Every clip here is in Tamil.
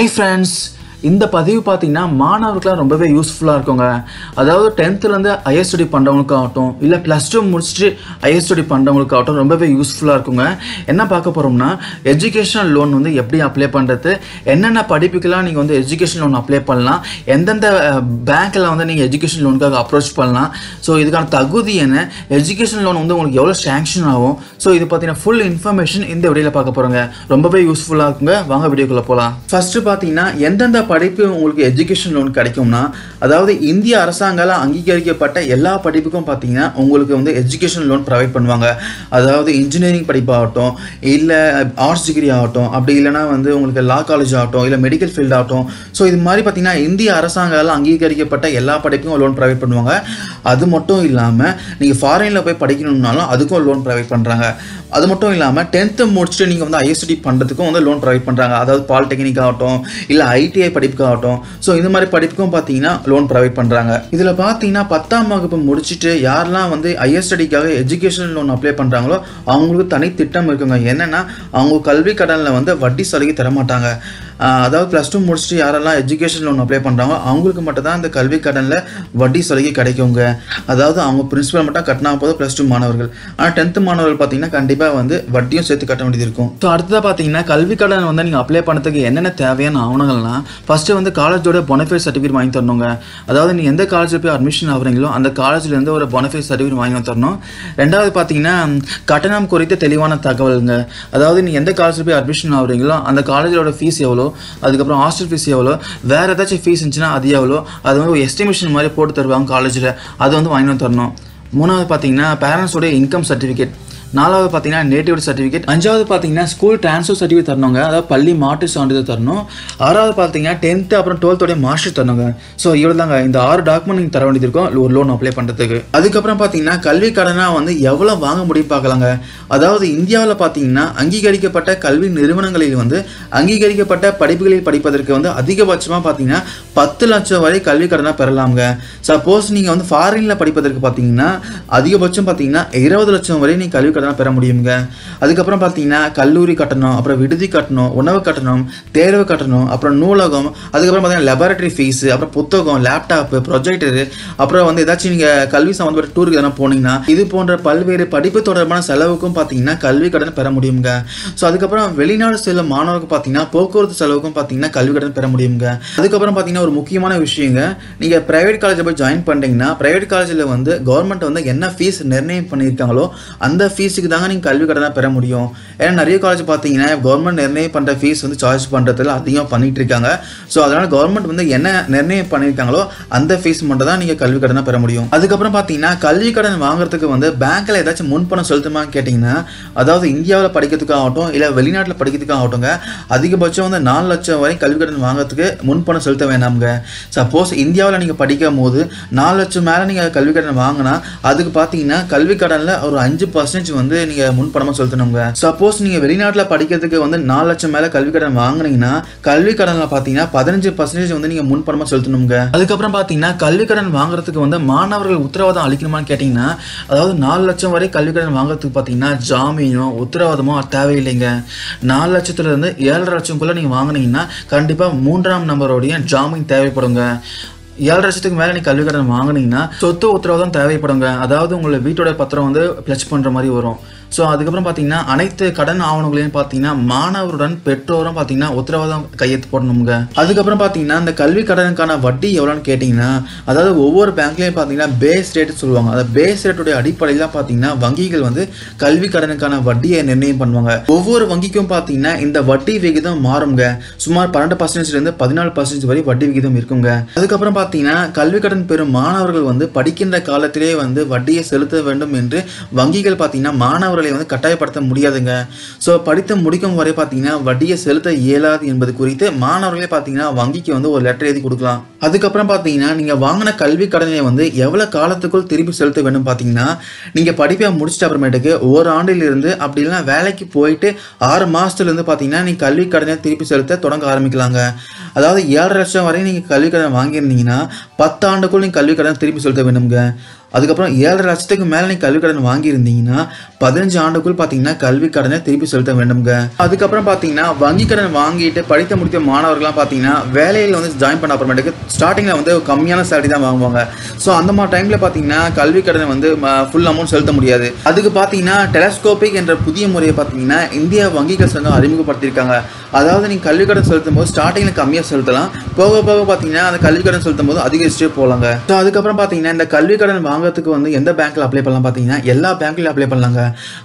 Hey friends, இந்த பதிவு பார்த்தீங்கன்னா மாணவர்களுக்குலாம் ரொம்பவே யூஸ்ஃபுல்லாக இருக்குங்க. அதாவது டென்த்துலேருந்து ஹையர் ஸ்டடி பண்ணுறவங்களுக்காகட்டும் இல்லை ப்ளஸ் டூ முடிச்சுட்டு ஹையர் ஸ்டடி பண்ணுறவங்களுக்காகட்டும் ரொம்பவே யூஸ்ஃபுல்லாக இருக்குங்க. என்ன பார்க்க போகிறோம்னா எஜுகேஷனல் லோன் வந்து எப்படி அப்ளை பண்ணுறது என்னென்ன படிப்புக்கெல்லாம் நீங்கள் வந்து எஜுகேஷன் லோன் அப்ளை பண்ணலாம் எந்தெந்த பேங்க்கில் வந்து நீங்கள் எஜுகேஷன் லோனுக்காக அப்ரோச் பண்ணலாம். ஸோ இதுக்கான தகுதி என்ன எஜுகேஷன் லோன் வந்து உங்களுக்கு எவ்வளோ சேங்ஷன் ஆகும். ஸோ இது பார்த்தீங்கன்னா ஃபுல் இன்ஃபர்மேஷன் இந்த வீடியோவில் பார்க்க போகிறோங்க ரொம்பவே யூஸ்ஃபுல்லாக இருக்குங்க. வாங்க வீடியோக்குள்ளே போகலாம் ஃபஸ்ட்டு பார்த்தீங்கன்னா எந்தெந்த படிப்பு உங்களுக்கு எஜுகேஷன் லோன் கிடைக்கும்னா அதாவது இந்திய அரசாங்கால அங்கீகரிக்கப்பட்ட எல்லா படிப்புக்கும் பார்த்தீங்கன்னா உங்களுக்கு வந்து எஜுகேஷன் லோன் ப்ரொவைட் பண்ணுவாங்க. அதாவது இன்ஜினியரிங் படிப்பாகட்டும் இல்லை ஆர்ட்ஸ் டிகிரி ஆகட்டும் அப்படி இல்லைனா வந்து உங்களுக்கு லா காலேஜ் ஆகட்டும் இல்லை மெடிக்கல் ஃபீல்ட் ஆகட்டும். ஸோ இது மாதிரி பார்த்தீங்கன்னா இந்திய அரசாங்கால அங்கீகரிக்கப்பட்ட எல்லா படிப்புக்கும் லோன் ப்ரொவைட் பண்ணுவாங்க. அது மட்டும் இல்லாமல் நீங்கள் ஃபாரினில் போய் படிக்கணும்னாலும் அதுக்கும் லோன் ப்ரொவைட் பண்ணுறாங்க அது மட்டும் இல்லாமல் டென்த்து முடிச்சுட்டு நீங்கள் வந்து ஐஎஸ்டி பண்ணுறதுக்கும் வந்து லோன் ப்ரொவைட் பண்ணுறாங்க அதாவது பாலிடெக்னிக் ஆகட்டும் இல்லை ஐடிஐ படிப்புக்காகட்டும். ஸோ இந்த மாதிரி படிப்புக்கும் பார்த்தீங்கன்னா லோன் ப்ரொவைட் பண்ணுறாங்க இதில் பார்த்தீங்கன்னா பத்தாம் வகுப்பு முடிச்சுட்டு யாரெல்லாம் வந்து ஹையர் ஸ்டடிக்காக எஜுகேஷன் லோன் அப்ளை பண்ணுறாங்களோ அவங்களுக்கு தனி திட்டம் இருக்குங்க. என்னென்னா அவங்க கல்வி கடனில் வந்து வட்டி சலுகை தர மாட்டாங்க அதாவது ப்ளஸ் டூ முடிச்சுட்டு யாரெல்லாம் எஜுகேஷன் லோன் அப்ளை பண்ணுறாங்களோ அவங்களுக்கு மட்டும் தான் இந்த கல்வி கடனில் வட்டி சலுகை கிடைக்குங்க. அதாவது அவங்க பிரின்சிபல் மட்டும் கட்டினா போதும் ப்ளஸ் டூ மாணவர்கள். ஆனால் டென்த்து மாணவர்கள் பார்த்தீங்கன்னா கண்டிப்பாக வந்து வட்டியும் சேர்த்து கட்ட வேண்டியது இருக்கும். ஸோ அடுத்ததாக பார்த்தீங்கன்னா கல்வி கடன் வந்து நீங்கள் அப்ளை பண்ணுறதுக்கு என்னென்ன தேவையான ஆவணங்கள்னா ஃபஸ்ட்டு வந்து காலேஜோட பொனஃபைட் சர்டிஃபிகேட் வாங்கி தரணுங்க. அதாவது நீங்கள் எந்த காலேஜில் போய் அட்மிஷன் ஆகுறீங்களோ அந்த காலேஜ்லேருந்து ஒரு பொனஃபைட் சர்டிஃபிகேட் வாங்கி தரணும். ரெண்டாவது பார்த்தீங்கன்னா கட்டணம் குறித்த தெளிவான தகவலுங்க. அதாவது நீங்கள் எந்த காலேஜில் போய் அட்மிஷன் ஆகுறீங்களோ அந்த காலேஜோட ஃபீஸ் எவ்வளோ அதுக்கப்புறம் ஹாஸ்டல் ஃபீஸ் எவ்வளோ? வேறு ஏதாச்சும் ஃபீஸ் இருந்துச்சுன்னா அது எவ்வளோ? அது வந்து ஒரு எஸ்டிமேஷன் மாதிரி போட்டு தருவாங்க காலேஜில் அது வந்து வாங்கி வந்து தரணும். மூணாவது பார்த்தீங்கன்னா பேரண்ட்ஸோட இன்கம் சர்டிஃபிகேட் நாலாவது பார்த்தீங்கன்னா நேட்டிவ் சர்டிஃபிகேட் அஞ்சாவது பார்த்தீங்கன்னா ஸ்கூல் ட்ரான்ஸ்ஃபர் சர்டிஃபிகேட் தரணுங்க. அதாவது பள்ளி மாட்டு சான்றிதழ் தரணும். ஆறாவது பார்த்தீங்கன்னா டென்த்து அப்புறம் டுவெல்த்தோடைய மாஸ்டர் தரணுங்க. ஸோ இவ்வளோ தாங்க இந்த ஆறு டாக்குமெண்ட் நீங்கள் தர வேண்டியது இருக்கும். ஒரு லோன் அப்ளை பண்ணுறதுக்கு அதுக்கப்புறம் பார்த்தீங்கன்னா கல்வி கடனாக வந்து எவ்வளோ வாங்க முடியும் பார்க்கலாங்க. அதாவது இந்தியாவில் பார்த்தீங்கன்னா அங்கீகரிக்கப்பட்ட கல்வி நிறுவனங்களில் வந்து அங்கீகரிக்கப்பட்ட படிப்புகளில் படிப்பதற்கு வந்து அதிகபட்சமாக பார்த்தீங்கன்னா பத்து லட்சம் வரை கல்வி கடனாக பெறலாம்ங்க. சப்போஸ் நீங்கள் வந்து ஃபாரினில் படிப்பதற்கு பார்த்தீங்கன்னா அதிகபட்சம் பார்த்தீங்கன்னா இருபது லட்சம் வரை நீங்கள் கல்வி கடனாக பெற முடியுங்க அதுக்கப்புறம் பார்த்தீங்கன்னா கல்லூரி கட்டணம் அப்புறம் விடுதி கட்டணம் உணவு கட்டணம் தேர்வு கட்டணம் அப்புறம் நூலகம் அதுக்கப்புறம் பார்த்தீங்கன்னா லெபார்டரி ஃபீஸு அப்புறம் புத்தகம் லேப்டாப்பு ப்ரொஜெக்டரு அப்புறம் வந்து ஏதாச்சும் நீங்கள் கல்வி சம்மந்தப்பட்ட டூருக்கு எதனா போனீங்கன்னா இது போன்ற பல்வேறு படிப்பு தொடர்பான செலவுக்கும் பார்த்தீங்கன்னா கல்வி கடன் பெற முடியுங்க ஸோ அதுக்கப்புறம் வெளிநாடு செல்லும் மாணவருக்கு பார்த்தீங்கன்னா போக்குவரத்து செலவுக்கும் பார்த்தீங்கன்னா கல்வி கடன் பெற முடியுங்க அதுக்கப்புறம் பார்த்தீங்கன்னா ஒரு முக்கியமான விஷயங்க நீங்கள் ப்ரைவேட் காலேஜில் போய் ஜாயின் பண்ணிட்டீங்கன்னா ப்ரைவேட் காலேஜில் வந்து கவர்மெண்ட் வந்து என்ன ஃபீஸ் நிர்ணயம் பண்ணியிருக்காங்களோ அந்த ஃபீஸ் ஃபீஸுக்கு தாங்க நீங்கள் கல்வி கடனாக பெற முடியும். ஏன்னா நிறைய காலேஜ் பார்த்தீங்கன்னா கவர்மெண்ட் நிர்ணயம் பண்ணுற ஃபீஸ் வந்து சார்ஜ் பண்ணுறதுல அதிகமாக பண்ணிட்டு இருக்காங்க. ஸோ அதனால் கவர்மெண்ட் வந்து என்ன நிர்ணயம் பண்ணியிருக்காங்களோ அந்த ஃபீஸ் மட்டும் தான் நீங்கள் கல்வி கடனாக பெற முடியும். அதுக்கப்புறம் பார்த்தீங்கன்னா கல்வி கடன் வாங்குறதுக்கு வந்து பேங்க்கில் ஏதாச்சும் முன்பணம் செலுத்துமான்னு கேட்டிங்கன்னா அதாவது இந்தியாவில் படிக்கிறதுக்காகட்டும் இல்லை வெளிநாட்டில் படிக்கிறதுக்காகட்டும்ங்க அதிகபட்சம் வந்து நாலு லட்சம் வரை கல்வி கடன் வாங்குறதுக்கு முன்பணம் செலுத்த வேணாமுங்க. சப்போஸ் இந்தியாவில் நீங்கள் படிக்கும் போது நாலு லட்சம் மேலே நீங்கள் கல்வி கடன் வாங்கினா அதுக்கு பார்த்தீங்கன்னா கல்வி கடனில் ஒரு அஞ்சு பர்சன்டேஜ் வந்து நீங்கள் முன்பணமாக செலுத்தணுங்க. சப்போஸ் நீங்கள் வெளிநாட்டில் படிக்கிறதுக்கு வந்து நாலு லட்சம் மேலே கல்வி கடன் வாங்குனீங்கன்னா கல்வி கடனில் பார்த்தீங்கன்னா பதினஞ்சு பர்சன்டேஜ் வந்து நீங்கள் முன்பணமாக செலுத்தணுங்க. அதுக்கப்புறம் பார்த்தீங்கன்னா கல்வி கடன் வாங்குறதுக்கு வந்து மாணவர்கள் உத்தரவாதம் அளிக்கணுமான்னு கேட்டிங்கன்னா அதாவது நாலு லட்சம் வரை கல்வி கடன் வாங்குறதுக்கு பார்த்தீங்கன்னா ஜாமீனோ உத்தரவாதமோ தேவையில்லைங்க. நாலு லட்சத்துலேருந்து ஏழரை லட்சம்குள்ளே நீங்கள் வாங்குனீங்கன்னா கண்டிப்பாக மூன்றாம் நம்பருடைய ஜாமீன் தேவைப்படுங்க. ஏழு லட்சத்துக்கு மேலே நீ கல்வி கடன் வாங்குனீங்கன்னா சொத்து உத்தரவாதம் தேவைப்படுங்க. அதாவது உங்களை வீட்டோட பத்திரம் வந்து பிளச் பண்ணுற மாதிரி வரும். ஸோ அதுக்கப்புறம் பார்த்தீங்கன்னா அனைத்து கடன் ஆவணங்களையும் பார்த்தீங்கன்னா மாணவருடன் பெற்றோரும் பார்த்தீங்கன்னா உத்தரவாதம் கையெழுத்து போடணுங்க அதுக்கப்புறம் பார்த்தீங்கன்னா இந்த கல்வி கடனுக்கான வட்டி எவ்வளோன்னு கேட்டிங்கன்னா அதாவது ஒவ்வொரு பேங்க்லேயும் பார்த்தீங்கன்னா பேஸ் ரேட் சொல்லுவாங்க. அந்த பேஸ் ரேட்டுடைய அடிப்படையில் பார்த்தீங்கன்னா வங்கிகள் வந்து கல்வி கடனுக்கான வட்டியை நிர்ணயம் பண்ணுவாங்க. ஒவ்வொரு வங்கிக்கும் பார்த்தீங்கன்னா இந்த வட்டி விகிதம் மாறுங்க சுமார் பன்னெண்டு பர்சன்டேஜ்லேருந்து பதினாலு பர்சன்டேஜ் வரை வட்டி விகிதம் இருக்குங்க. அதுக்கப்புறம் பார்த்தீங்கன்னா கல்வி கடன் பெறும் மாணவர்கள் வந்து படிக்கின்ற காலத்திலே வந்து வட்டியை செலுத்த வேண்டும் என்று வங்கிகள் பார்த்தீங்கன்னா மாணவர்களை வந்து கட்டாயப்படுத்த முடியாதுங்க. ஸோ படித்து முடிக்கும் வரை பார்த்தீங்கன்னா வட்டியை செலுத்த இயலாது என்பது குறித்து மாணவர்களே பார்த்தீங்கன்னா வங்கிக்கு வந்து ஒரு லெட்டர் எழுதி கொடுக்கலாம். அதுக்கப்புறம் பார்த்தீங்கன்னா நீங்கள் வாங்கின கல்வி கடனை வந்து எவ்வளோ காலத்துக்குள் திருப்பி செலுத்த வேண்டும் பார்த்தீங்கன்னா நீங்கள் படிப்பை முடிச்சிட்ட அப்புறமேட்டுக்கு ஒரு ஆண்டிலிருந்து அப்படி இல்லைன்னா வேலைக்கு போயிட்டு ஆறு மாதத்துலேருந்து பார்த்தீங்கன்னா நீங்கள் கல்வி கடனை திருப்பி செலுத்த தொடங்க ஆரம்பிக்கலாங்க. அதாவது ஏழரை லட்சம் வரை நீங்கள் கல்வி கடன் வாங்கியிருந்தீங்கன்னா பத்து ஆண்டுக்குள் நீங்கள் கல்வி கடன் திருப்பி செலுத்த வேண்டும்ங்க. அதுக்கப்புறம் ஏழரை லட்சத்துக்கு மேலே நீங்கள் கல்வி கடன் வாங்கியிருந்தீங்கன்னா பதினஞ்சு ஆண்டுக்குள் பார்த்தீங்கன்னா கல்வி கடனை திருப்பி செலுத்த வேண்டும்ங்க. அதுக்கப்புறம் பார்த்தீங்கன்னா வங்கி கடன் வாங்கிட்டு படித்த முடித்த மாணவர்கள்லாம் பார்த்தீங்கன்னா வேலையில் வந்து ஜாயின் பண்ண அப்புறமேட்டுக்கு ஸ்டார்டிங்கில் வந்து கம்மியான சேலரி தான் வாங்குவாங்க. ஸோ அந்த மாதிரி டைமில் பார்த்தீங்கன்னா கல்வி கடனை வந்து ஃபுல் அமௌண்ட் செலுத்த முடியாது. அதுக்கு பார்த்தீங்கன்னா டெலஸ்கோபிக் என்ற புதிய முறையை பார்த்தீங்கன்னா இந்திய வங்கிகள் சங்கம் அறிமுகப்படுத்தியிருக்காங்க. அதாவது நீங்கள் கல்வி கடன் செலுத்தும் போது ஸ்டார்டிங்கில் கம்மியாக செலுத்தலாம். போக போக பார்த்தீங்கன்னா அந்த கல்வி கடன் செலுத்தும் போது அதிகரிச்சுட்டே போகலாங்க ஸோ அதுக்கப்புறம் பார்த்தீங்கன்னா இந்த கல்வி கடன் வாங்குறதுக்கு வந்து எந்த பேங்க்கில் அப்ளை பண்ணலாம் பார்த்தீங்கன்னா எல்லா பேங்க்லையும் அப்ளை பண்ணலாங்க.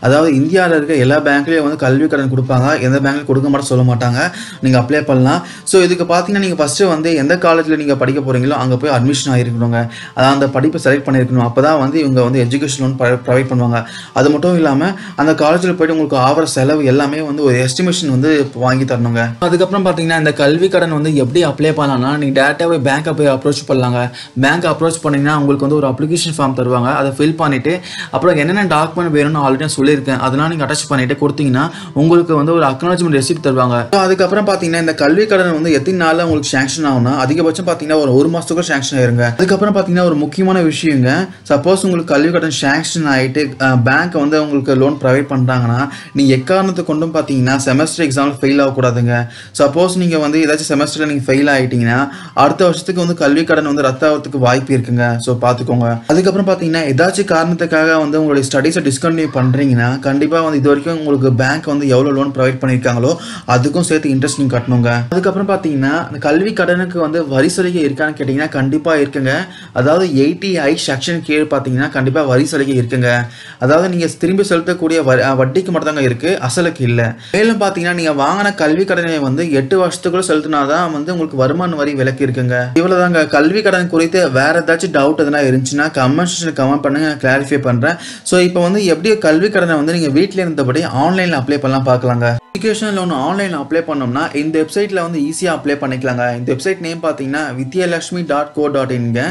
அதாவது இந்தியாவில் இருக்க எல்லா பேங்க்லேயும் வந்து கல்வி கடன் கொடுப்பாங்க. எந்த பேங்க்லையும் கொடுக்க மாட்டோம் சொல்ல மாட்டாங்க. நீங்கள் அப்ளை பண்ணலாம். ஸோ இதுக்கு பார்த்தீங்கன்னா நீங்கள் ஃபஸ்ட்டு வந்து எந்த காலேஜில் நீங்கள் படிக்க போகிறீங்களோ அங்கே போய் அட்மிஷன் ஆகிருக்கணுங்க அதான் அந்த படிப்பை செலக்ட் பண்ணியிருக்கணும். அப்போ தான் வந்து இவங்க வந்து எஜுகேஷன் லோன் ப்ரொவைட் பண்ணுவாங்க. அது மட்டும் இல்லாமல் அந்த காலேஜில் போய்ட்டு உங்களுக்கு ஆகிற செலவு எல்லாமே வந்து ஒரு எஸ்டிமேஷன் வந்து வாங்கி தரணுங்க. அதுக்கப்புறம் பார்த்தீங்கன்னா இந்த கல்வி கடன் வந்து எப்படி அப்ளை பண்ணலாம்னா நீங்கள் டேரெக்டாக போய் பேங்க்கை போய் அப்ரோச் பண்ணலாங்க. பேங்க் அப்ரோச் பண்ணிங்கன்னா உங்களுக்கு வந்து ஒரு அப்ளிகேஷன் ஃபார்ம் தருவாங்க. அதை ஃபில் பண்ணிவிட்டு அப்புறம் என்னென்ன டாக்குமெண்ட் வேணும்னு ஆல்ரெடி சொல்லியிருக்கேன். அதெல்லாம் நீங்கள் அட்டாச் பண்ணிவிட்டு கொடுத்தீங்கன்னா உங்களுக்கு வந்து ஒரு அக்னாலஜ்மெண்ட் ரெசிப்ட் தருவாங்க. ஸோ அதுக்கப்புறம் பார்த்தீங்கன்னா இந்த கல்வி கடன் வந்து எத்தனை நாளில் உங்களுக்கு சேங்ஷன் ஆகும்னா அதிகபட்சம் பார்த்தீங்கன்னா ஒரு ஒரு மாதத்துக்கு சேங்ஷன் ஆயிருங்க. அதுக்கப்புறம் பார்த்தீங்கன்னா ஒரு முக்கியமான விஷயங்க. சப்போஸ் உங்களுக்கு கல்வி கடன் சேங்ஷன் ஆகிட்டு பேங்க் வந்து உங்களுக்கு லோன் ப்ரொவைட் பண்ணுறாங்கன்னா நீங்கள் எக்காரணத்தை கொண்டும் பார்த்தீங்கன்னா செமஸ்டர் எக்ஸாமில் ஃபெயில் ஆகக்கூடாதுங்க. சப்போஸ் நீங்கள் வந்து ஏதாச்சும் செமஸ்டரில் நீங்கள் ஃபெயில் ஆகிட்டீங்கன்னா அடுத்த வருஷத்துக்கு வந்து கல்வி கடன் வந்து ரத்த ஆகிறதுக்கு வாய்ப்பு இருக்குங்க. ஸோ பார்த்துக்கோங்க அதுக்கப்புறம் பார்த்தீங்கன்னா ஏதாச்சும் காரணத்துக்காக வந்து உங்களுடைய ஸ்டடீஸை டிஸ்கண்டினியூ பண்ணுறீங்கன்னா கண்டிப்பாக வந்து இது வரைக்கும் உங்களுக்கு பேங்க் வந்து எவ்வளோ லோன் ப்ரொவைட் பண்ணியிருக்காங்களோ அதுக்கும் சேர்த்து இன்ட்ரெஸ்ட் நீங்கள் கட்டணுங்க. அதுக்கப்புறம் பார்த்தீங்கன்னா அந்த கல்வி கடனுக்கு வந்து வரி சலுகை இருக்கான்னு கேட்டிங்கன்னா கண்டிப்பாக இருக்குங்க. அதாவது எயிட்டி ஐ செக்ஷன் கீழே பார்த்தீங்கன்னா கண்டிப்பாக வரி சலுகை இருக்குங்க. அதாவது நீங்கள் திரும்பி செலுத்தக்கூடிய வ- வட்டிக்கு மட்டும் தாங்க இருக்குது அசலுக்கு இல்லை. மேலும் பார்த்தீங்கன்னா நீங்கள் வாங்கின கல்வி கடனை வந்து எட்டு வருஷத்துக்குள்ள செலுத்தினா தான் வந்து உங்களுக்கு வருமான வரி விலக்கு இருக்குங்க. இவ்வளோதாங்க கல்வி கடன் குறித்து வேறு ஏதாச்சும் டவுட் எதனா இருந்துச்சுன்னா கமெண்ட் செக்ஷனில் கமெண்ட் பண்ணுங்க கிளாரிஃபை பண்ணுறேன் ஸோ இப்போ வந்து எப்படி கல்வி கடனை வந்து நீங்கள் வீட்டில் இருந்தபடி ஆன்லைனில் அப்ளை பண்ணலாம் பார்க்கலாங்க. எஜுகேஷன் லோன் ஆன்லைனில் அப்ளை பண்ணோம்னா இந்த வெப்சைட்டில் வந்து ஈஸியாக அப்ளை பண்ணிக்கலாங்க. இந்த வெப்சைட் நேம் பார்த்தீங்கன்னா வித்யாலட்சுமி டாட் கோ டாட் இன்ங்க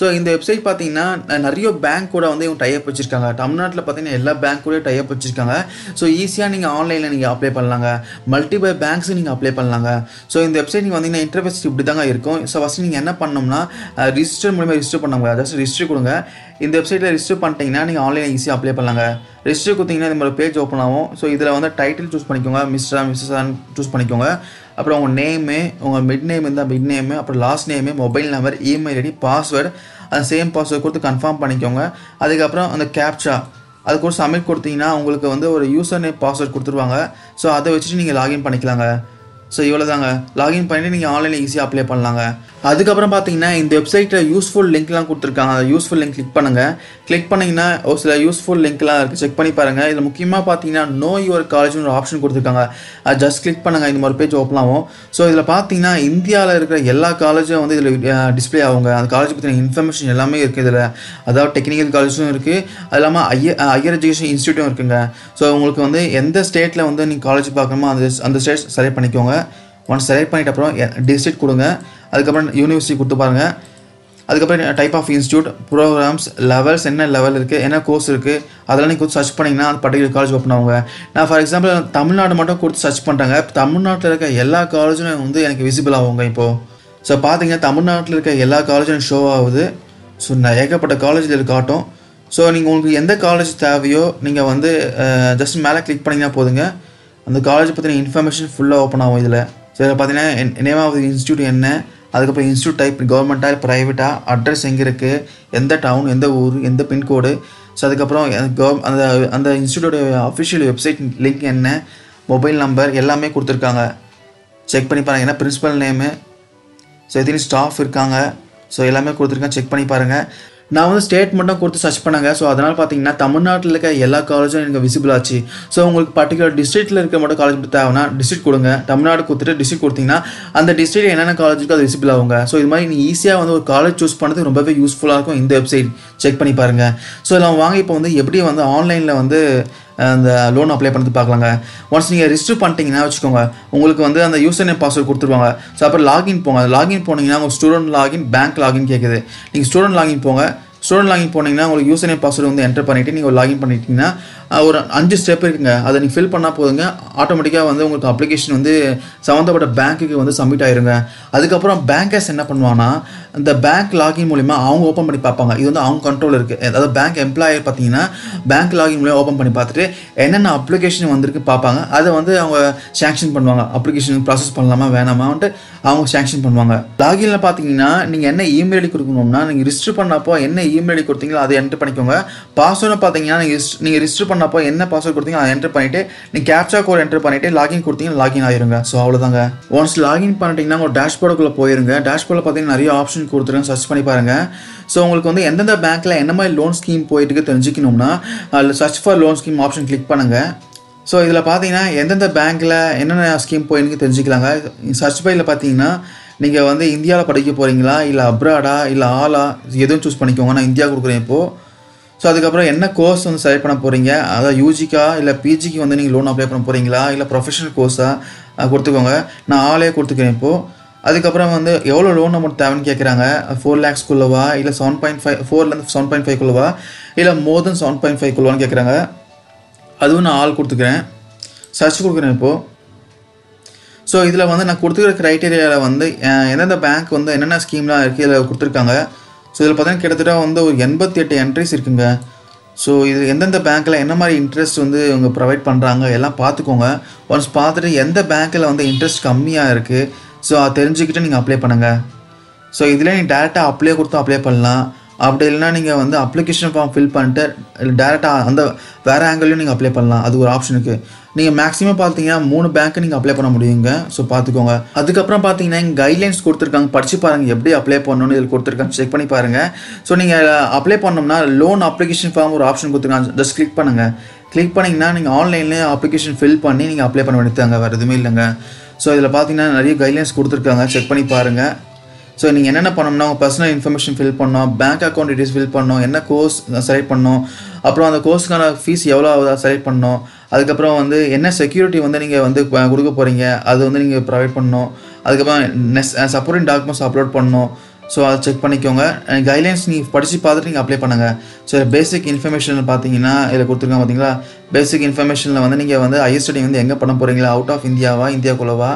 ஸோ இந்த வெப்சைட் பார்த்தீங்கன்னா நிறைய பேங்க் கூட வந்து இவங்க டைப் வச்சிருக்காங்க. தமிழ்நாட்டில் பார்த்தீங்கன்னா எல்லா பேங்க் கூட டைப் வச்சிருக்காங்க. ஸோ ஈஸியாக நீங்கள் ஆன்லைனில் நீங்கள் அப்ளை பண்ணலாங்க. மல்டிபிள் பேங்க்ஸ் நீங்கள் அப்ளை பண்ணலாங்க. ஸோ இந்த வெப்சைட் நீங்கள் வந்தீங்கன்னா இன்டர்ஃபேஸ் இப்படி தாங்க இருக்கும். ஸோ ஃபஸ்ட் நீங்கள் என்ன பண்ணணும்னா ரிஜிஸ்டர் மூலிமா ரிஜிஸ்டர் பண்ணாங்க ஜஸ்ட் ரிஜிஸ்டர் கொடுங்க. இந்த வெப்சைட்டில் ரிஜிஸ்டர் பண்ணிட்டீங்கன்னா நீங்கள் ஆன்லைனில் ஈஸியாக அப்ளை பண்ணலாங்க. ரிஜிஸ்டர் கொடுத்தீங்கன்னா இந்த மாதிரி பேஜ் ஓப்பன் ஆகும். ஸோ இதில் வந்து டைட்டில் சூஸ் பண்ணிக்கோங்க. மிஸ்டரா மிஸ்ஸஸ் சூஸ் பண்ணிக்கோங்க. அப்புறம் உங்கள் நேமு உங்கள் மிட் நேம் இருந்தால் மிட் நேமு அப்புறம் last name mobile number email ID password அந்த சேம் பாஸ்வேர்டு கொடுத்து கன்ஃபார்ம் பண்ணிக்கோங்க. அதுக்கப்புறம் அந்த கேப்ச்சா அது கூட சப்மிட் கொடுத்தீங்கன்னா உங்களுக்கு வந்து ஒரு யூசர் நேம் பாஸ்வேர்ட் கொடுத்துருவாங்க. ஸோ அதை வச்சுட்டு நீங்கள் லாகின் பண்ணிக்கலாங்க. ஸோ இவ்வளோ தாங்க லாகின் பண்ணிவிட்டு நீங்கள் ஆன்லைனில் ஈஸியாக அப்ளை பண்ணலாங்க. அதுக்கப்புறம் பார்த்தீங்கன்னா இந்த வெப்சைட்டில் யூஸ்ஃபுல் லிங்க்லாம் கொடுத்துருக்காங்க. அந்த யூஸ்ஃபுல் லிங்க் கிளிக் பண்ணுங்கள் கிளிக் பண்ணிங்கன்னா ஒரு சில யூஸ்ஃபுல் லிங்க்லாம் இருக்குது செக் பண்ணி பாருங்கள் இதில் முக்கியமாக பார்த்தீங்கன்னா நோ யுவர் காலேஜ்னு ஒரு ஆப்ஷன் கொடுத்துருக்காங்க. அது ஜஸ்ட் கிளிக் பண்ணுங்கள் இந்த மாதிரி பேஜ் ஓப்பன் ஆகும். ஸோ இதில் பார்த்தீங்கன்னா இந்தியாவில் இருக்கிற எல்லா காலேஜும் வந்து இதில் டிஸ்ப்ளே ஆகுங்க. அந்த காலேஜ் பற்றின இன்ஃபர்மேஷன் எல்லாமே இருக்குது இதில். அதாவது டெக்னிக்கல் காலேஜும் இருக்குது அது இல்லாமல் ஐயர் ஹையர் எஜுகேஷன் இன்ஸ்டியூட்டும் இருக்குங்க. ஸோ உங்களுக்கு வந்து எந்த ஸ்டேட்டில் வந்து நீங்கள் காலேஜ் பார்க்கணுமோ அந்த அந்த ஸ்டேட் செலக்ட் பண்ணிக்கோங்க. ஒன்ஸ் செலக்ட் பண்ணிட்ட அப்புறம் டிஸ்ட்ரிக்ட் கொடுங்க. அதுக்கப்புறம் யூனிவர்சிட்டி கொடுத்து பாருங்கள் அதுக்கப்புறம் type of institute programs levels என்ன லெவல் இருக்குது என்ன கோர்ஸ் இருக்குது அதெல்லாம் நீங்கள் கொடுத்து சர்ச் பண்ணிங்கன்னா அந்த பர்டிகுலர் காலேஜ் ஓப்பன் ஆகுங்க. நான் ஃபார் எக்ஸாம்பிள் தமிழ்நாடு மட்டும் கொடுத்து சர்ச் பண்ணுறாங்க தமிழ்நாட்டில் இருக்க எல்லா காலேஜும் வந்து எனக்கு விசிபிள் ஆகுங்க இப்போது ஸோ பார்த்தீங்கன்னா தமிழ்நாட்டில் இருக்க எல்லா காலேஜும் எனக்கு ஷோ ஆகுது. ஸோ நான் ஏகப்பட்ட காலேஜில் இருக்காட்டும் ஸோ நீங்கள் உங்களுக்கு எந்த காலேஜ் தேவையோ நீங்கள் வந்து ஜஸ்ட் மேலே கிளிக் பண்ணிங்கன்னா போதுங்க. அந்த காலேஜ் பற்றின இன்ஃபர்மேஷன் ஃபுல்லாக ஓப்பன் ஆகும் இதில். ஸோ இதில் பார்த்தீங்கன்னா நேம் ஆஃப் இன்ஸ்டியூட் என்ன அதுக்கப்புறம் இன்ஸ்டியூட் டைப் கவர்மெண்ட்டாக ப்ரைவேட்டாக அட்ரஸ் எங்கே இருக்குது எந்த டவுன் எந்த ஊர் எந்த பின்கோடு ஸோ அதுக்கப்புறம் கவர் அந்த அந்த இன்ஸ்டியூட்டோட அஃபிஷியல் வெப்சைட் லிங்க் என்ன மொபைல் நம்பர் எல்லாமே கொடுத்துருக்காங்க. செக் பண்ணி பாருங்கள் ஏன்னா பிரின்ஸிபல் நேமு ஸோ எத்தனை ஸ்டாஃப் இருக்காங்க. ஸோ எல்லாமே கொடுத்துருக்கேன் செக் பண்ணி பாருங்கள் நான் வந்து ஸ்டேட் மட்டும் கொடுத்து சர்ச் பண்ணாங்க. ஸோ அதனால் பார்த்தீங்கன்னா தமிழ்நாட்டில் இருக்க எல்லா காலேஜும் எனக்கு விசிபிள் ஆச்சு. ஸோ உங்களுக்கு பர்டிகுலர் டிஸ்ட்ரிக்ட்டில் இருக்க மட்டும் காலேஜ் தேவைன்னா டிஸ்ட்ரிக்ட் கொடுங்க. தமிழ்நாடு கொடுத்துட்டு டிஸ்ட்ரிக்ட் கொடுத்தீங்கன்னா அந்த டிஸ்ட்ரிக்ட் என்னென்ன காலேஜுக்கு அது விசிபிள் ஆகுங்க. ஸோ இது மாதிரி நீங்கள் ஈஸியாக வந்து ஒரு காலேஜ் சூஸ் பண்ணுறது ரொம்பவே யூஸ்ஃபுல்லாக இருக்கும். இந்த வெப்சைட் செக் பண்ணி பாருங்கள் ஸோ நான் வாங்க. இப்போ வந்து எப்படி வந்து ஆன்லைனில் வந்து அந்த லோன் அப்ளை பண்ணி பார்க்கலாங்க. ஒன்ஸ் நீங்கள் ரிஜிஸ்டர் பண்ணிட்டீங்கன்னா வச்சுக்கோங்க உங்களுக்கு வந்து அந்த யூசர் நேம் பாஸ்வேர்ட் கொடுத்துருவாங்க. ஸோ அப்புறம் லாகின் போங்க. லாகின் போனீங்கன்னா உங்கள் ஸ்டூடெண்ட் லாகின் பேங்க் லாகின் கேட்குது நீங்கள் ஸ்டூடெண்ட் லாகின் போங்க. ஸ்டூடெண்ட் லாகின் போனீங்கன்னா உங்களுக்கு யூசர் நேம் பாஸ்வேர்டு வந்து என்டர் பண்ணிவிட்டு நீங்கள் லாகின் பண்ணிட்டீங்கன்னா ஒரு அஞ்சு ஸ்டெப் இருக்குங்க. அதை நீங்கள் ஃபில் பண்ணால் போதுங்க. ஆட்டோமேட்டிக்காக வந்து உங்களுக்கு அப்ளிகேஷன் வந்து சம்மந்தப்பட்ட பேங்க்குக்கு வந்து சப்மிட் ஆயிருங்க. அதுக்கப்புறம் பேங்கர்ஸ் என்ன பண்ணுவாங்கன்னா இந்த பேங்க் லாகின் மூலிமா அவங்க ஓப்பன் பண்ணி பார்ப்பாங்க. இது வந்து அவங்க கண்ட்ரோல் இருக்குது அதாவது பேங்க் எம்ப்ளாயர் பார்த்தீங்கன்னா பேங்க் லாகின் மூலியம் ஓப்பன் பண்ணி பார்த்துட்டு என்னென்ன அப்ளிகேஷன் வந்திருக்கு பார்ப்பாங்க. அதை வந்து அவங்க சேங்ஷன் பண்ணுவாங்க. அப்ளிகேஷன் ப்ராசஸ் பண்ணலாமா வேணாமான்ட்டு அவங்க சேங்ஷன் பண்ணுவாங்க. லாகினில் பார்த்தீங்கன்னா நீங்கள் என்ன இமெயில் ஐடி கொடுக்கணும்னா நீங்கள் ரிஜிஸ்டர் பண்ணப்போ என்ன இமெயில் ஐடி கொடுத்தீங்களோ அதை என்ட்ரு பண்ணிக்கோங்க. பாஸ்வேர்டு பார்த்தீங்கன்னா நீங்கள் நீங்கள் ரிஜிஸ்டர் பண்ணப்போ என்ன பாஸ்வேர்ட் கொடுத்தீங்க அதை என்டர் பண்ணிவிட்டு நீங்கள் கேப்சா கோட் என்டர் பண்ணிவிட்டு லாகின் கொடுத்தீங்கன்னா லாகின் ஆயிருங்க. ஸோ அவ்வளோதாங்க ஒன்ஸ் லாகின் பண்ணிட்டீங்கன்னா உங்கள் டேஷ்போர்டுக்குள்ளே போயிருங்க. டேஷ்போர்டில் பார்த்தீங்கன்னா நிறைய ஆப்ஷன் கொடுத்துருங்க சர்ச் பண்ணி பாருங்கள் ஸோ உங்களுக்கு வந்து எந்தெந்த பேங்க்கில் என்ன மாதிரி லோன் ஸ்கீம் போயிட்டு இருக்கு தெரிஞ்சுக்கணும்னா அதில் search for loan scheme option click பண்ணுங்கள் ஸோ இதில் பார்த்தீங்கன்னா எந்தெந்த பேங்க்கில் என்னென்ன ஸ்கீம் போயிருக்கு தெரிஞ்சுக்கலாங்க. சர்ச் பையில் பார்த்தீங்கன்னா நீங்கள் வந்து இந்தியாவில் படிக்க போகிறீங்களா இல்லை அப்ராடா இல்லை ஆலா எதுவும் சூஸ் பண்ணிக்கோங்க. நான் இந்தியா கொடுக்குறேன் இப்போது ஸோ அதுக்கப்புறம் என்ன கோர்ஸ் வந்து செலக்ட் பண்ண போகிறீங்க அதாவது யூஜிக்கா இல்லை பிஜிக்கு வந்து நீங்கள் லோன் அப்ளை பண்ண போகிறீங்களா இல்லை ப்ரொஃபஷனல் கோர்ஸாக கொடுத்துக்கோங்க. நான் ஆளே கொடுத்துக்கிறேன் இப்போது அதுக்கப்புறம் வந்து எவ்வளோ லோன் அமௌண்ட் தேவைன்னு கேட்குறாங்க ஃபோர் லேக்ஸ்க்குள்ளவா இல்லை செவன் பாயிண்ட் ஃபைவ் ஃபோர்லேருந்து செவன் பாயிண்ட் ஃபைவ்க்குள்ளவா இல்லை மோர் தென் செவன் பாயிண்ட் ஃபைவ்க்குள்ளவான்னு கேட்குறாங்க அதுவும் நான் ஆள் கொடுத்துக்கிறேன். சர்ச் கொடுக்குறேன் இப்போது ஸோ இதில் வந்து நான் கொடுத்துருக்க க்ரைட்டீரியாவில் வந்து எந்தெந்த பேங்க் வந்து என்னென்ன ஸ்கீம்லாம் இருக்குது இதில் கொடுத்துருக்காங்க. ஸோ இதில் பார்த்தீங்கன்னா கிட்டத்தட்ட வந்து ஒரு எண்பத்தி எட்டு என்ட்ரிஸ் இருக்குங்க. ஸோ இது எந்தெந்த பேங்க்கில் என்ன மாதிரி இன்ட்ரெஸ்ட் வந்து இவங்க ப்ரொவைட் பண்ணுறாங்க எல்லாம் பார்த்துக்கோங்க ஒன்ஸ் பார்த்துட்டு எந்த பேங்க்கில் வந்து இன்ட்ரெஸ்ட் கம்மியாக இருக்குது ஸோ அதை தெரிஞ்சுக்கிட்டு நீங்கள் அப்ளை பண்ணுங்கள் ஸோ இதில் நீங்கள் டேரெக்டாக அப்ளை கொடுத்து அப்ளை பண்ணலாம். அப்படி இல்லைன்னா நீங்கள் வந்து அப்ளிகேஷன் ஃபார்ம் ஃபில் பண்ணிட்டு டேரெக்டாக அந்த வேறு ஆங்கிள்லையும் நீங்கள் அப்ளை பண்ணலாம். அது ஒரு ஆப்ஷனுக்கு நீங்கள் மேக்ஸிமம் பார்த்தீங்கன்னா மூணு பேங்க்கு நீங்கள் அப்ளை பண்ண முடியுங்க. ஸோ பார்த்துக்கோங்க அதுக்கப்புறம் பார்த்தீங்கன்னா இங்கே கைட்லைன்ஸ் கொடுத்துருக்காங்க. படிச்சு பாருங்கள் எப்படி அப்ளை பண்ணணும்னு இதில் கொடுத்துருக்காங்க. செக் பண்ணி பாருங்கள் ஸோ நீங்கள் அப்ளை பண்ணோம்னா லோன் அப்ளிகேஷன் ஃபார்ம் ஒரு ஆப்ஷன் கொடுத்துருக்காங்க. ஜஸ்ட் கிளிக் பண்ணுங்கள் கிளிக் பண்ணிங்கன்னா நீங்கள் ஆன்லைன்லேயே அப்ளிகேஷன் ஃபில் பண்ணி நீங்கள் அப்ளை பண்ண வேண்டியதாங்க வேறு எதுவுமே இல்லைங்க. ஸோ இதில் பார்த்தீங்கன்னா நிறைய கைட்லைன்ஸ் கொடுத்துருக்காங்க. செக் பண்ணி பாருங்கள் ஸோ நீங்கள் என்னென்ன பண்ணணும்னா உங்கள் பர்சனல் இன்ஃபர்மேஷன் ஃபில் பண்ணோம் பேங்க் அக்கௌண்ட் டீட்டெயில்ஸ் ஃபில் பண்ணணும். என்ன கோர்ஸ் செலக்ட் பண்ணணும். அப்புறம் அந்த கோர்ஸ்க்கான ஃபீஸ் எவ்வளோ ஆகுதா செலக்ட் பண்ணோம் அதுக்கப்புறம் வந்து என்ன செக்யூரிட்டி வந்து நீங்கள் வந்து கொடுக்க போகிறீங்க அது வந்து நீங்கள் ப்ரொவைட் பண்ணணும். அதுக்கப்புறம் நெஸ் சப்போர்ட்டிங் டாக்குமெண்ட்ஸ் அப்லோட் பண்ணணும். ஸோ அதை செக் பண்ணிக்கோங்க. கைட்லைன்ஸ் நீங்கள் படித்து பார்த்துட்டு நீங்கள் அப்ளை பண்ணுங்கள் ஸோ பேசிக் இன்ஃபர்மேஷன் பார்த்தீங்கன்னா இதில் கொடுத்துருக்காங்க பார்த்தீங்களா? பேசிக் இன்ஃபர்மேஷனில் வந்து நீங்கள் வந்து ஹையர் ஸ்டடி வந்து எங்கே பண்ண போகிறீங்களா அவுட் ஆஃப் இந்தியாவா? இந்தியாக்குள்ளவா?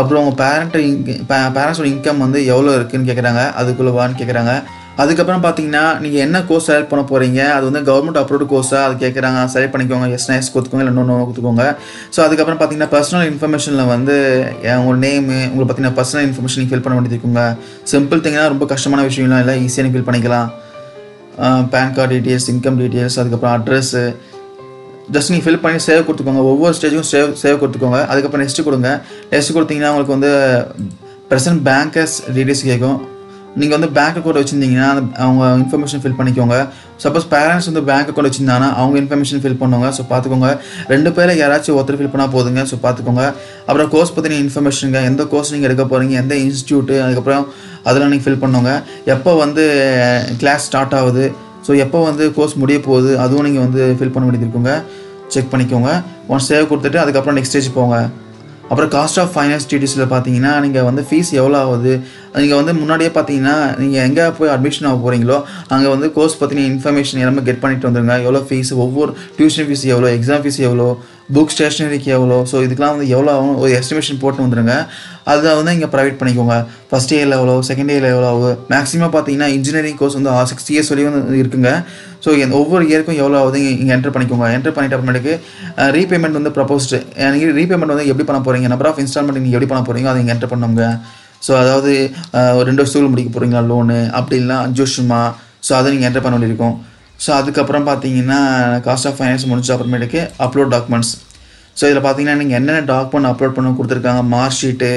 அப்புறம் உங்கள் பேரண்ட் பேரண்ட்ஸோட இன்கம் வந்து எவ்வளோ இருக்குன்னு கேட்குறாங்க. அதுக்குள்ளவான்னு கேட்குறாங்க. அதுக்கப்புறம் பார்த்தீங்கன்னா நீங்கள் என்ன கோர்ஸ் செலக்ட் பண்ண போகிறீங்க அது வந்து கவர்மெண்ட் அப்ரூவ்டு கோர்ஸாக அது கேட்குறாங்க செலக்ட் பண்ணிக்கோங்க எஸ்னா எஸ் கொடுத்துக்கோங்க இல்லை நோ கொடுத்துக்கோங்க. ஸோ அதுக்கப்புறம் பார்த்தீங்கன்னா பர்சனல் இன்ஃபர்மேஷனில் வந்து உங்கள் நேமு உங்களுக்கு பார்த்தீங்கன்னா பர்சனல் இன்ஃபர்மேஷன் ஃபில் பண்ண வேண்டியிருக்குங்க சிம்பிள் திங்னா ரொம்ப கஷ்டமான விஷயம்லாம் இல்லை ஈஸியாக ஃபில் பண்ணிக்கலாம். PAN card details income details அதுக்கப்புறம் அட்ரஸ்ஸு ஜஸ்ட் நீங்கள் ஃபில் பண்ணி சேவ் கொடுத்துக்கோங்க. ஒவ்வொரு ஸ்டேஜுக்கும் சேவ் சேவ் கொடுத்துக்கோங்க. அதுக்கப்புறம் நெக்ஸ்ட் கொடுங்க. நெக்ஸ்ட் கொடுத்தீங்கன்னா உங்களுக்கு வந்து ப்ரெசன்ட் பேங்கர்ஸ் டீட்டெயில்ஸ் கேட்கும். நீங்கள் வந்து பேங்க் அக்கௌண்ட் வச்சுருந்தீங்கன்னா அவங்க இன்ஃபர்மேஷன் ஃபில் பண்ணிக்கோங்க. சப்போஸ் பேரண்ட்ஸ் வந்து பேங்க் அக்கௌண்ட் வச்சுருந்தாங்கன்னா அவங்க இன்ஃபர்மேஷன் ஃபில் பண்ணுவாங்க. ஸோ பார்த்துக்கோங்க. ரெண்டு பேரில் யாராச்சும் ஒருத்தர் ஃபில் பண்ணால் போதுங்க. ஸோ பார்த்துக்கோங்க. அப்புறம் கோர்ஸ் பற்றின இன்ஃபர்மேஷனுங்க எந்த கோர்ஸ் நீங்கள் எடுக்க போகிறீங்க எந்த இன்ஸ்டியூட்டு அதுக்கப்புறம் அதெல்லாம் நீங்கள் ஃபில் பண்ணுங்க. எப்போ வந்து கிளாஸ் ஸ்டார்ட் ஆகுது? ஸோ எப்போ வந்து கோர்ஸ் முடிய போகுது? அதுவும் நீங்கள் வந்து ஃபில் பண்ண வேண்டியது இருக்குங்க. செக் பண்ணிக்கோங்க. ஒன் சேவ் கொடுத்துட்டு அதுக்கப்புறம் நெக்ஸ்ட் ஸ்டேஜ் போங்க. அப்புறம் காஸ்ட் ஆஃப் ஃபைனான்ஸ் டிடிஸில் பார்த்தீங்கன்னா நீங்கள் வந்து ஃபீஸ் எவ்வளோ ஆகுது நீங்கள் வந்து முன்னாடியே பார்த்தீங்கன்னா நீங்கள் எங்கே போய் அட்மிஷன் ஆக போகிறீங்களோ அங்கே வந்து கோர்ஸ் பற்றின இன்ஃபர்மேஷன் எல்லாமே கெட் பண்ணிட்டு வந்துருங்க. எவ்வளோ ஃபீஸ் ஒவ்வொரு டியூஷன் ஃபீஸ் எவ்வளோ எக்ஸாம் ஃபீஸ் எவ்வளோ புக் ஸ்டேஷனரிக்கு எவ்வளோ? ஸோ இதுக்கெலாம் வந்து எவ்வளோ ஆகும்? ஒரு எஸ்டிமேஷன் போட்டு வந்துடுங்க அதை வந்து இங்கே ப்ரைவேட் பண்ணிக்கோங்க. ஃபஸ்ட் இயரில் எவ்வளோ செகண்ட் இயரில் எவ்வளோ ஆகும் மேக்ஸிமம் பார்த்தீங்கன்னா இன்ஜினியரிங் கோர்ஸ் வந்து சிக்ஸ் இயர்ஸ் வரையும் வந்து இருக்குங்க. ஸோ ஒவ்வொரு இயருக்கும் எவ்வளோ ஆகுது? இங்கே என்டர் பண்ணிக்கோங்க. என்டர் பண்ணிட்டு அப்புறமேட்டுக்கு ரீபேமெண்ட் வந்து ப்ரப்போஸ்டு நீங்கள் ரீபேமெண்ட் வந்து எப்படி பண்ண போகிறீங்க நம்பர் ஆஃப் இன்ஸ்டால்மெண்ட் நீங்கள் எப்படி பண்ண போகிறீங்க அதை இங்கே என்டர் பண்ணுங்க ஸோ அதாவது ஒரு ரெண்டு வருஷத்துக்குள்ள முடிக்க போகிறீங்களா லோனு அப்படி இல்லைனா அஞ்சு வருஷமா? ஸோ அதை நீங்கள் என்டர் பண்ண வேண்டியிருக்கும். ஸோ அதுக்கப்புறம் பார்த்தீங்கன்னா காஸ்ட் ஆஃப் ஃபைனான்ஸ் முடிச்ச அப்புறமேட்டுக்கு அப்லோட் டாக்குமெண்ட்ஸ் ஸோ இதில் பார்த்தீங்கன்னா நீங்கள் என்னென்ன டாக்குமெண்ட் அப்லோட் பண்ண கொடுத்துருக்காங்க? மார்க் ஷீட்டு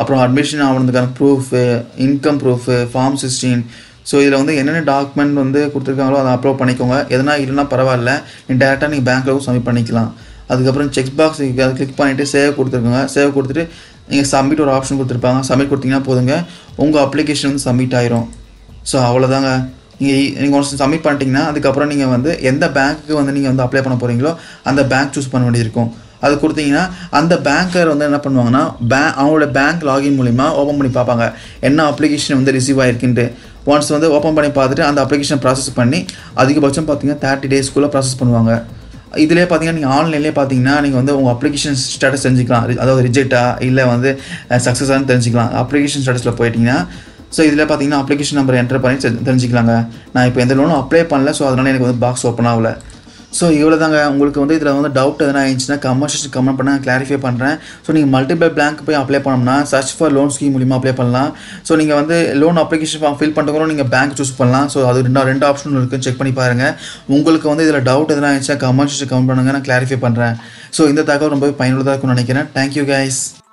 அப்புறம் admission ஆனதுக்கான proof income proof form sixteen so இதில் வந்து என்னென்ன டாக்குமெண்ட் வந்து கொடுத்துருக்காங்களோ அதை அப்லோட் பண்ணிக்கோங்க. எதனா இல்லைன்னா பரவாயில்ல. நீங்கள் டேரெக்டாக நீங்கள் பேங்க்கில் சப்மிட் பண்ணிக்கலாம். அதுக்கப்புறம் செக் பாக்ஸ் அதை கிளிக் பண்ணிவிட்டு சேவ் கொடுத்துருக்கோங்க. சேவ் கொடுத்துட்டு நீங்கள் சப்மிட் ஒரு ஆப்ஷன் கொடுத்துருப்பாங்க. சப்மிட் கொடுத்தீங்கன்னா போதுங்க. உங்கள் அப்ளிகேஷன் வந்து சப்மிட் ஆயிரும். ஸோ அவ்வளோதாங்க நீங்கள் நீங்கள் ஒன்ஸ் சப்மிட் பண்ணிட்டீங்கன்னா அதுக்கப்புறம் நீங்கள் வந்து எந்த பேங்க்குக்கு வந்து நீங்கள் வந்து அப்ளை பண்ண போகிறீங்களோ அந்த பேங்க் சூஸ் பண்ண வேண்டியிருக்கும் அது கொடுத்தீங்கன்னா அந்த பேங்கர் வந்து என்ன பண்ணுவாங்கன்னா பே அவங்களோட பேங்க் லாகின் மூலிமா ஓப்பன் பண்ணி பார்ப்பாங்க. என்ன அப்ளிகேஷன் வந்து ரிசீவ் ஆகிருக்குன்ட்டு ஒன்ஸ் வந்து ஓப்பன் பண்ணி பார்த்துட்டு அந்த அப்ளிகேஷன் ப்ராசஸ் பண்ணி அதிகபட்சம் பார்த்தீங்கன்னா தேர்ட்டி டேஸ்க்குள்ளே ப்ராசஸ் பண்ணுவாங்க. இதிலே பார்த்தீங்கன்னா நீங்கள் ஆன்லைன்லேயே பார்த்தீங்கன்னா நீங்கள் வந்து உங்கள் அப்ளிகேஷன் ஸ்டேட்டஸ் தெரிஞ்சிக்கலாம். அதாவது ரிஜெக்டா இல்லை வந்து சக்ஸஸானு தெரிஞ்சுக்கலாம். அப்ளிகேஷன் ஸ்டேட்டஸில் போயிட்டீங்கன்னா ஸோ இதில் பார்த்தீங்கன்னா அப்ளிகேஷன் நம்பர் என்டர் பண்ணி தெரிஞ்சிக்கலாங்க தெரிஞ்சுக்கலாங்க. நான் இப்போ எந்த லோனும் அப்ளை பண்ணல. ஸோ அதனால் எனக்கு வந்து பாக்ஸ் ஓப்பன் ஆகல. ஸோ இவ்வளோ தாங்க உங்களுக்கு வந்து இதில் வந்து டவுட் எதனா ஆயிடுச்சுன்னா கமெண்ட் செக்ஷன் கமெண்ட் பண்ண கிளாரிஃபை பண்ணுறேன் ஸோ நீங்கள் மல்டிபிள் பேங்க் போய் அப்ளை பண்ணோம்னா சர்ச் ஃபார் லோன் ஸ்கீம் மூலிமா அப்ளை பண்ணலாம். ஸோ நீங்கள் வந்து லோன் அப்ளிகேஷன் ஃபார்ம் ஃபில் பண்ணுறவங்களும் நீங்கள் பேங்க் சூஸ் பண்ணலாம். ஸோ அது ரெண்டு ரெண்டு ஆப்ஷன் இருக்குது செக் பண்ணி பாருங்கள் உங்களுக்கு வந்து இதில் டவுட் எதனா இருந்துச்சுன்னா கமெண்ட் செக்ஷன் கமெண்ட் பண்ணுங்கள் நான் கிளாரிஃபை பண்ணுறேன் ஸோ இந்த தகவல் ரொம்ப பயனுள்ளதாக இருக்கும்னு நினைக்கிறேன். Thank you guys